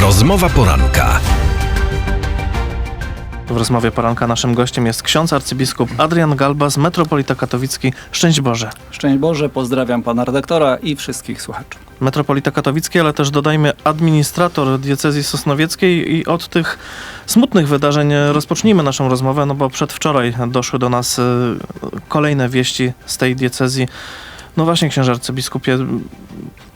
Rozmowa poranka. W rozmowie poranka naszym gościem jest ksiądz arcybiskup Adrian Galbas, metropolita katowicki. Szczęść Boże. Szczęść Boże, pozdrawiam pana redaktora i wszystkich słuchaczy. Metropolita katowicki, ale też dodajmy administrator diecezji sosnowieckiej i od tych smutnych wydarzeń rozpocznijmy naszą rozmowę, no bo przedwczoraj doszły do nas y, kolejne wieści z tej diecezji. No właśnie, księże arcybiskupie,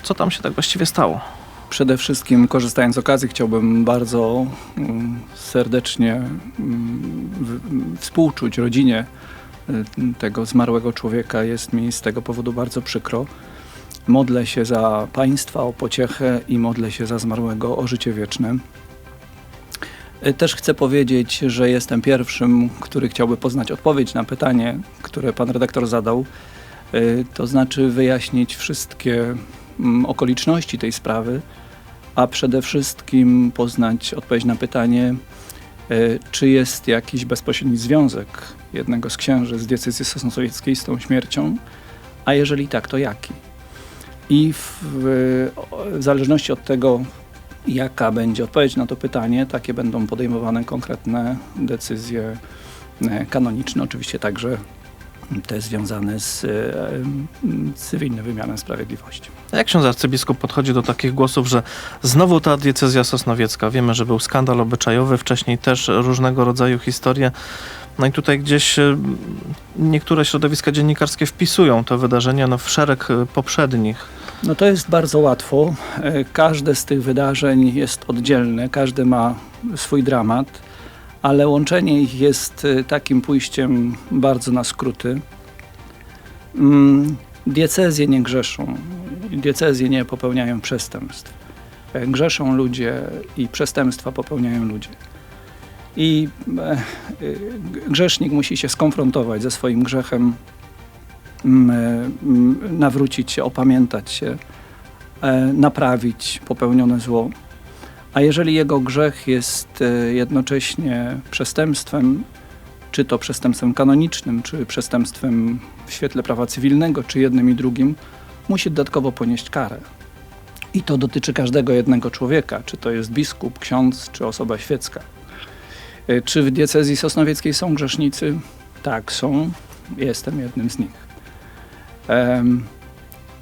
co tam się tak właściwie stało? Przede wszystkim, korzystając z okazji, chciałbym bardzo mm, serdecznie mm, współczuć rodzinie y, tego zmarłego człowieka. Jest mi z tego powodu bardzo przykro. Modlę się za państwa o pociechę i modlę się za zmarłego o życie wieczne. Y, Też chcę powiedzieć, że jestem pierwszym, który chciałby poznać odpowiedź na pytanie, które pan redaktor zadał. Y, To znaczy wyjaśnić wszystkie mm, okoliczności tej sprawy, a przede wszystkim poznać odpowiedź na pytanie, y, czy jest jakiś bezpośredni związek jednego z księży z diecezji sosnowieckiej z tą śmiercią, a jeżeli tak, to jaki? I w, w zależności od tego, jaka będzie odpowiedź na to pytanie, takie będą podejmowane konkretne decyzje e, kanoniczne, oczywiście także te związane z e, m, cywilnym wymiarem sprawiedliwości. A Jak ksiądz arcybiskup podchodzi do takich głosów, że znowu ta diecezja sosnowiecka? Wiemy, że był skandal obyczajowy, wcześniej też różnego rodzaju historie. No i tutaj gdzieś y, niektóre środowiska dziennikarskie wpisują to wydarzenie no, w szereg poprzednich. No to jest bardzo łatwo. E, Każde z tych wydarzeń jest oddzielne, każde ma swój dramat, ale łączenie ich jest e, takim pójściem bardzo na skróty. Mm, Diecezje nie grzeszą, diecezje nie popełniają przestępstw. E, Grzeszą ludzie i przestępstwa popełniają ludzie. I e, e, grzesznik musi się skonfrontować ze swoim grzechem, m, m, nawrócić się, opamiętać się, e, naprawić popełnione zło. A jeżeli jego grzech jest e, jednocześnie przestępstwem, czy to przestępstwem kanonicznym, czy przestępstwem w świetle prawa cywilnego, czy jednym i drugim, musi dodatkowo ponieść karę. I to dotyczy każdego jednego człowieka, czy to jest biskup, ksiądz, czy osoba świecka. E, Czy w diecezji sosnowieckiej są grzesznicy? Tak, są. Jestem jednym z nich. Em,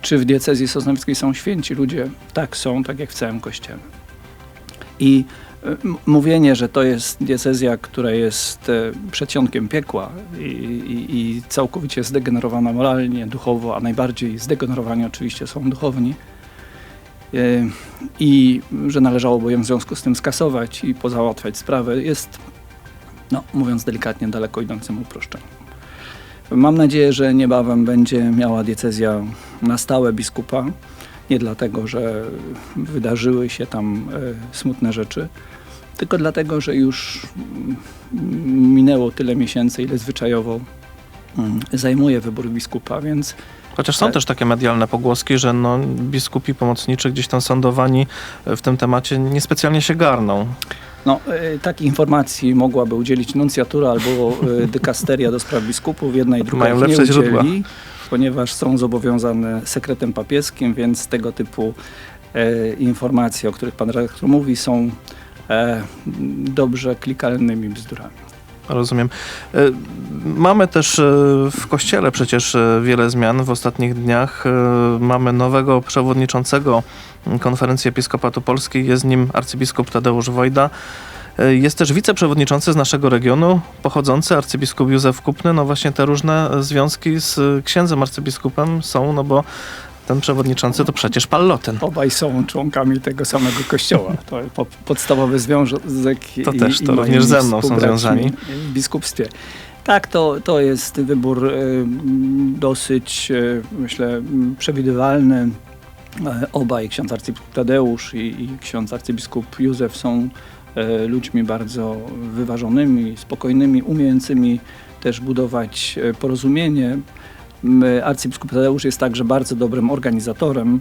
czy w diecezji sosnowieckiej są święci ludzie? Tak, są, tak jak w całym kościele. I mówienie, że to jest diecezja, która jest e, przedsionkiem piekła i, i, i całkowicie zdegenerowana moralnie, duchowo, a najbardziej zdegenerowani oczywiście są duchowni, e, i że należałoby ją w związku z tym skasować i pozałatwiać sprawę, jest, no, mówiąc delikatnie, daleko idącym uproszczeniem. Mam nadzieję, że niebawem będzie miała diecezja na stałe biskupa. Nie dlatego, że wydarzyły się tam e, smutne rzeczy, tylko dlatego, że już mm, minęło tyle miesięcy, ile zwyczajowo mm, zajmuje wybór biskupa, więc Chociaż są Tak. też takie medialne pogłoski, że no, biskupi pomocniczy gdzieś tam sądowani w tym temacie niespecjalnie się garną. No, e, takiej informacji mogłaby udzielić nuncjatura albo e, dykasteria do spraw biskupów. Jedna i druga Mają nie lepsze źródła. Ponieważ są zobowiązane sekretem papieskim, więc tego typu e, informacje, o których pan redaktor mówi, są e, dobrze klikalnymi bzdurami. Rozumiem. E, Mamy też e, w kościele przecież e, wiele zmian w ostatnich dniach. Mamy nowego przewodniczącego konferencji Episkopatu Polskiej. Jest nim arcybiskup Tadeusz Wojda. E, Jest też wiceprzewodniczący z naszego regionu, pochodzący arcybiskup Józef Kupny. No właśnie te różne związki z księdzem arcybiskupem są, no bo ten przewodniczący to przecież Pallotyn. Obaj są członkami tego samego kościoła. To po, podstawowy związek To i, też, i to moi również ze mną są związani. W biskupstwie. Tak, to, to jest wybór m, dosyć, y, myślę, przewidywalny. E, Obaj, ksiądz arcybiskup Tadeusz i, i ksiądz arcybiskup Józef są e, ludźmi bardzo wyważonymi, spokojnymi, umiejącymi też budować e, porozumienie. Arcybiskup Tadeusz jest także bardzo dobrym organizatorem,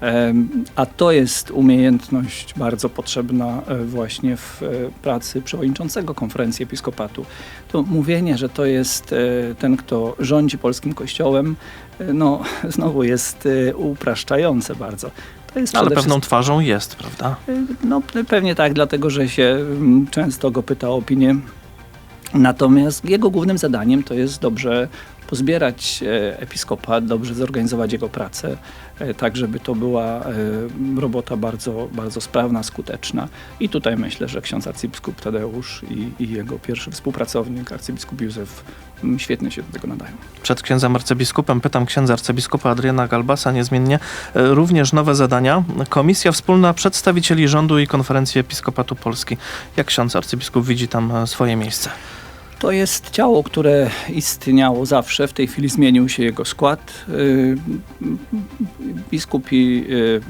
em, a to jest umiejętność bardzo potrzebna e, właśnie w e, pracy przewodniczącego konferencji episkopatu. To mówienie, że to jest e, ten, kto rządzi polskim kościołem, e, no znowu jest e, upraszczające bardzo. Jest Ale pewną twarzą jest, prawda? No pewnie tak, dlatego że się mm, często go pyta o opinię. Natomiast jego głównym zadaniem to jest dobrze pozbierać e, episkopat, dobrze zorganizować jego pracę, e, tak żeby to była e, robota bardzo, bardzo sprawna, skuteczna. I tutaj myślę, że ksiądz arcybiskup Tadeusz i, i jego pierwszy współpracownik, arcybiskup Józef, świetnie się do tego nadają. Przed księdzem arcybiskupem pytam księdza arcybiskupa Adriana Galbasa niezmiennie. Również nowe zadania. Komisja Wspólna Przedstawicieli Rządu i Konferencji Episkopatu Polski. Jak ksiądz arcybiskup widzi tam swoje miejsce? To jest ciało, które istniało zawsze. W tej chwili zmienił się jego skład. Y, Biskupi, y,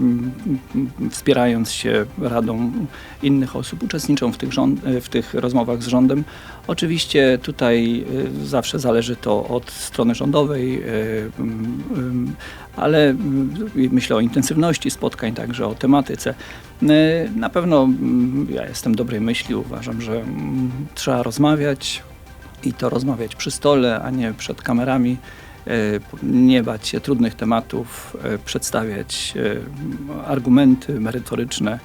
wspierając się radą innych osób, uczestniczą w tych, rząd, w tych rozmowach z rządem. Oczywiście tutaj y, zawsze zależy to od strony rządowej, y, ale y, myślę o intensywności spotkań, także o tematyce. Y, Na pewno mm, ja jestem dobrej myśli, uważam, że mm, trzeba rozmawiać i to rozmawiać przy stole, a nie przed kamerami. E, Nie bać się trudnych tematów, e, przedstawiać e, argumenty merytoryczne,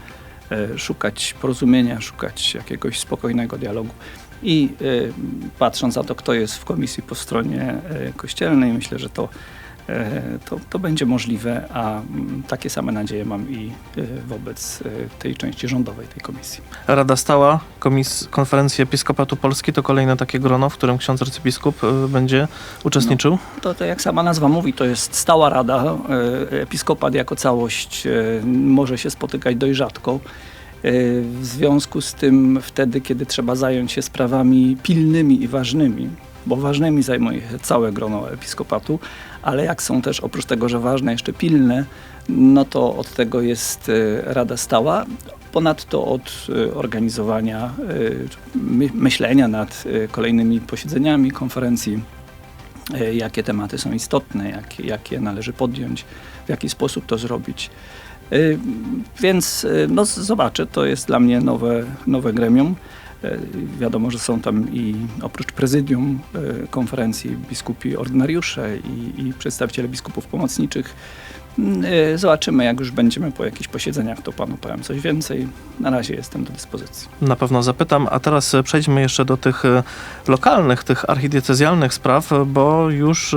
szukać porozumienia, szukać jakiegoś spokojnego dialogu. I patrząc na to, kto jest w komisji po stronie kościelnej, myślę, że to, to, to będzie możliwe, a mm, takie same nadzieje mam i e, wobec e, tej części rządowej tej komisji. Rada Stała Komis- Konferencji Episkopatu Polski to kolejne takie grono, w którym ksiądz arcybiskup e, będzie uczestniczył. To, to jak sama nazwa mówi, to jest stała rada. E, Episkopat jako całość e, może się spotykać dość rzadko. E, W związku z tym wtedy, kiedy trzeba zająć się sprawami pilnymi i ważnymi, bo ważnymi zajmuje się całe grono episkopatu, ale jak są też oprócz tego, że ważne, jeszcze pilne, no to od tego jest e, Rada Stała. Ponadto od e, organizowania, my- myślenia nad kolejnymi posiedzeniami konferencji, jakie tematy są istotne, jak, jakie należy podjąć, w jaki sposób to zrobić. Więc no, zobaczę, to jest dla mnie nowe, nowe gremium. E, Wiadomo, że są tam i oprócz prezydium e, konferencji biskupi ordynariusze i, i przedstawiciele biskupów pomocniczych. Mm, e, Zobaczymy, jak już będziemy po jakichś posiedzeniach, to panu powiem coś więcej. Na razie jestem do dyspozycji. Na pewno zapytam, a teraz przejdźmy jeszcze do tych lokalnych, tych archidiecezjalnych spraw, bo już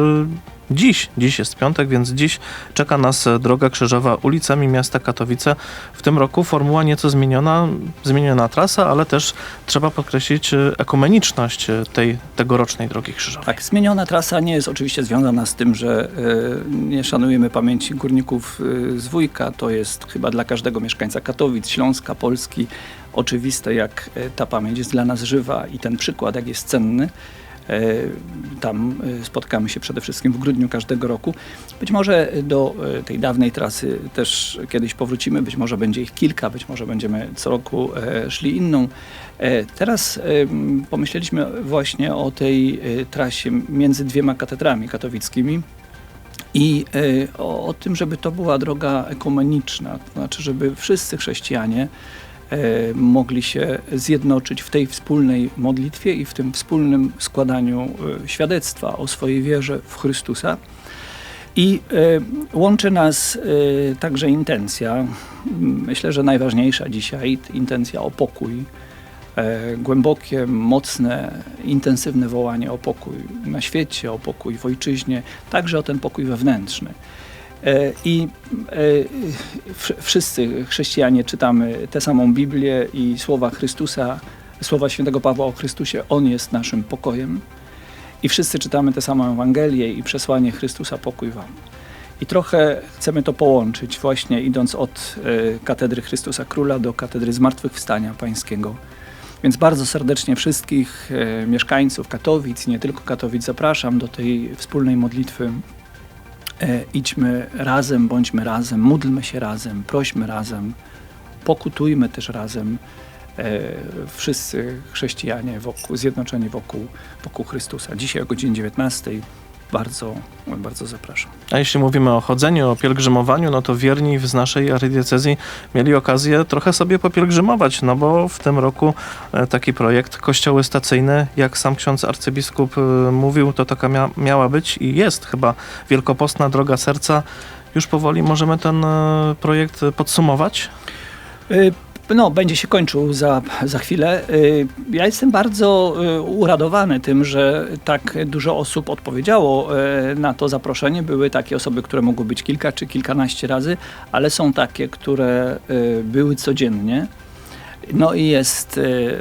dziś, dziś jest piątek, więc dziś czeka nas e, droga krzyżowa ulicami miasta Katowice. W tym roku formuła nieco zmieniona, zmieniona trasa, ale też trzeba podkreślić e, ekumeniczność e, tej tegorocznej drogi krzyżowej. Tak, zmieniona trasa nie jest oczywiście związana z tym, że nie szanujemy pamięci górników z Wujka. To jest chyba dla każdego mieszkańca Katowic, Śląska, Polski oczywiste, jak ta pamięć jest dla nas żywa i ten przykład, jak jest cenny. E, Tam e, spotkamy się przede wszystkim w grudniu każdego roku. Być może do e, tej dawnej trasy też kiedyś powrócimy, być może będzie ich kilka, być może będziemy co roku szli inną. Teraz pomyśleliśmy właśnie o tej trasie między dwiema katedrami katowickimi i o, tym, żeby to była droga ekumeniczna, to znaczy, żeby wszyscy chrześcijanie mogli się zjednoczyć w tej wspólnej modlitwie i w tym wspólnym składaniu e, świadectwa o swojej wierze w Chrystusa. I e, łączy nas e, także intencja, myślę, że najważniejsza dzisiaj, intencja o pokój. E, głębokie, mocne, intensywne wołanie o pokój na świecie, o pokój w ojczyźnie, także o ten pokój wewnętrzny. E, I e, wsz- wszyscy chrześcijanie czytamy tę samą Biblię i słowa Chrystusa, słowa świętego Pawła o Chrystusie, On jest naszym pokojem. I wszyscy czytamy tę samą Ewangelię i przesłanie Chrystusa pokój wam. I trochę chcemy to połączyć właśnie idąc od e, katedry Chrystusa Króla do katedry Zmartwychwstania Pańskiego. Więc bardzo serdecznie wszystkich mieszkańców Katowic, nie tylko Katowic, zapraszam do tej wspólnej modlitwy. E, idźmy razem, bądźmy razem, módlmy się razem, prośmy razem, pokutujmy też razem. E, wszyscy chrześcijanie wokół, zjednoczeni wokół, wokół Chrystusa. Dzisiaj o godzinie 19 bardzo, bardzo zapraszam. A jeśli mówimy o chodzeniu, o pielgrzymowaniu, no to wierni z naszej archidiecezji mieli okazję trochę sobie popielgrzymować, no bo w tym roku e, taki projekt kościoły stacyjne, jak sam ksiądz arcybiskup e, mówił, to taka mia- miała być i jest chyba wielkopostna droga serca. już powoli możemy ten e, projekt podsumować? No, będzie się kończył za, za chwilę. Y, Ja jestem bardzo y, uradowany tym, że tak dużo osób odpowiedziało y, na to zaproszenie. Były takie osoby, które mogły być kilka czy kilkanaście razy, ale są takie, które były codziennie. No i jest y,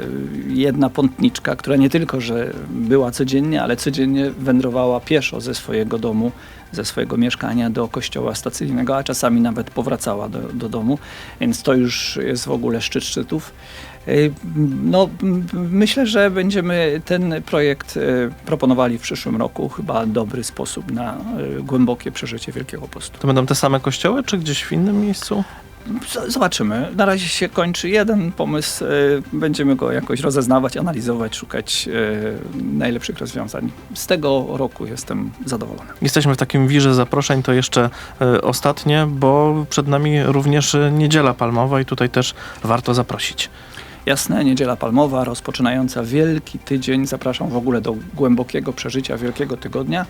jedna pątniczka, która nie tylko, że była codziennie, ale codziennie wędrowała pieszo ze swojego domu, ze swojego mieszkania do kościoła stacyjnego, a czasami nawet powracała do, do domu, więc to już jest w ogóle szczyt szczytów. Y, No, myślę, że będziemy ten projekt y, proponowali w przyszłym roku. Chyba dobry sposób na głębokie przeżycie Wielkiego Postu. To będą te same kościoły, czy gdzieś w innym miejscu? Zobaczymy. Na razie się kończy jeden pomysł. y, Będziemy go jakoś rozeznawać, analizować, szukać y, najlepszych rozwiązań. Z tego roku jestem zadowolony. Jesteśmy w takim wirze zaproszeń, to jeszcze e, ostatnie, bo przed nami również Niedziela Palmowa i tutaj też warto zaprosić. Jasne, Niedziela Palmowa, rozpoczynająca Wielki Tydzień. Zapraszam w ogóle do głębokiego przeżycia Wielkiego Tygodnia.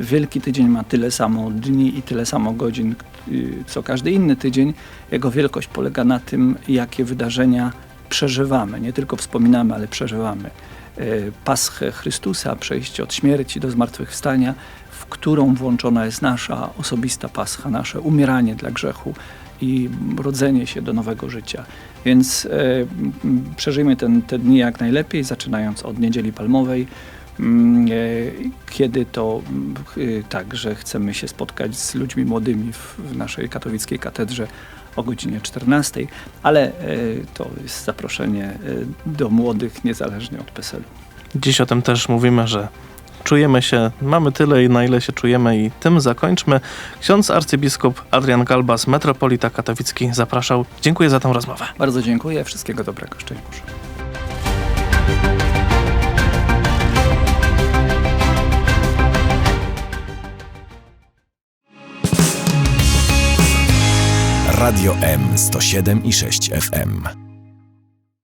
Wielki Tydzień ma tyle samo dni i tyle samo godzin, y, co każdy inny tydzień. Jego wielkość polega na tym, jakie wydarzenia przeżywamy. Nie tylko wspominamy, ale przeżywamy. Y, Paschę Chrystusa, przejście od śmierci do zmartwychwstania, w którą włączona jest nasza osobista pascha, nasze umieranie dla grzechu i rodzenie się do nowego życia. Więc e, przeżyjmy ten, te dni jak najlepiej, zaczynając od Niedzieli Palmowej, e, kiedy to mm, y, tak, że chcemy się spotkać z ludźmi młodymi w, naszej katowickiej katedrze o godzinie 14, ale e, to jest zaproszenie e, do młodych niezależnie od PESEL-u. Dziś o tym też mówimy, że czujemy się, mamy tyle, na ile się czujemy i tym zakończmy. Ksiądz arcybiskup Adrian Galbas, metropolita katowicki, zapraszał. Dziękuję za tę rozmowę. Bardzo dziękuję, wszystkiego dobrego, szczęść Boże. Radio M 107 i 6 FM.